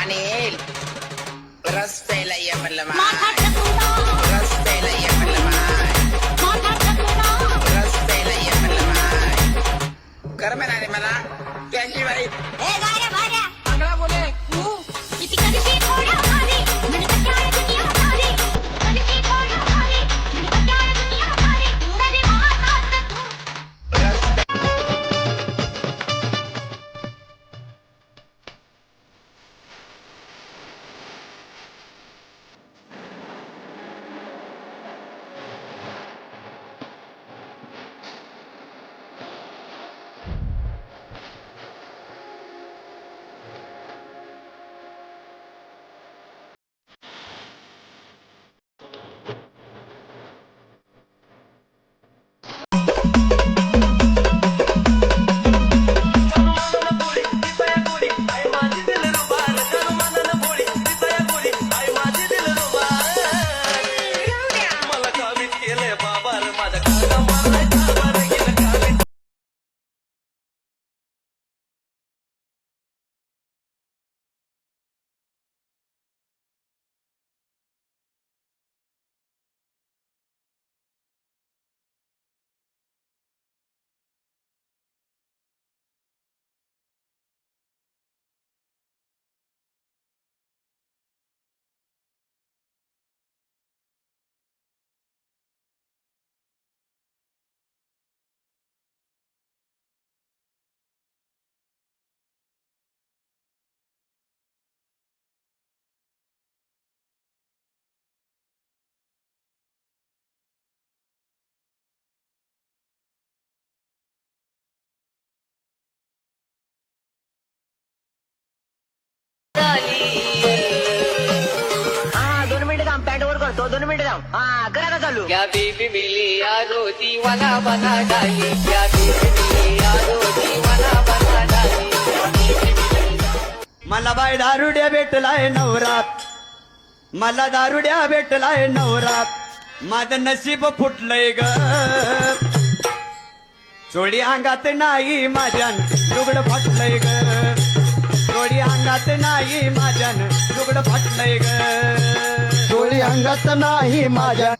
Anil ரஸ்தையில ஐயப்பல்லமா ரஸ்தையில ஐயப்பல்லமா ரஸ்தையில ஐயப்பல்லமா கரமே நாரிமலா KG வாய் ஏ வாடா வாடா. அங்கலா போலே நீ இத்தி போடா. करतो दोन मिनिटं थांब हा करा चालू. क्या बेबी मिली यारो दीवाना बना डाली क्या बेबी मिली यारो दीवाना बना डाली मला बाय दारुड्या भेटलाय नवरात. मला दारुड्या भेटलाय नवरात. माझं नशीब फुटलंय ग. चोडी अंगात नाही माझ्यान लुगड फाटलंय ग. चोडी अंगात नाही माझ्यान लुगड फाटलंय ग. चोडी अंगात नाही माझ्या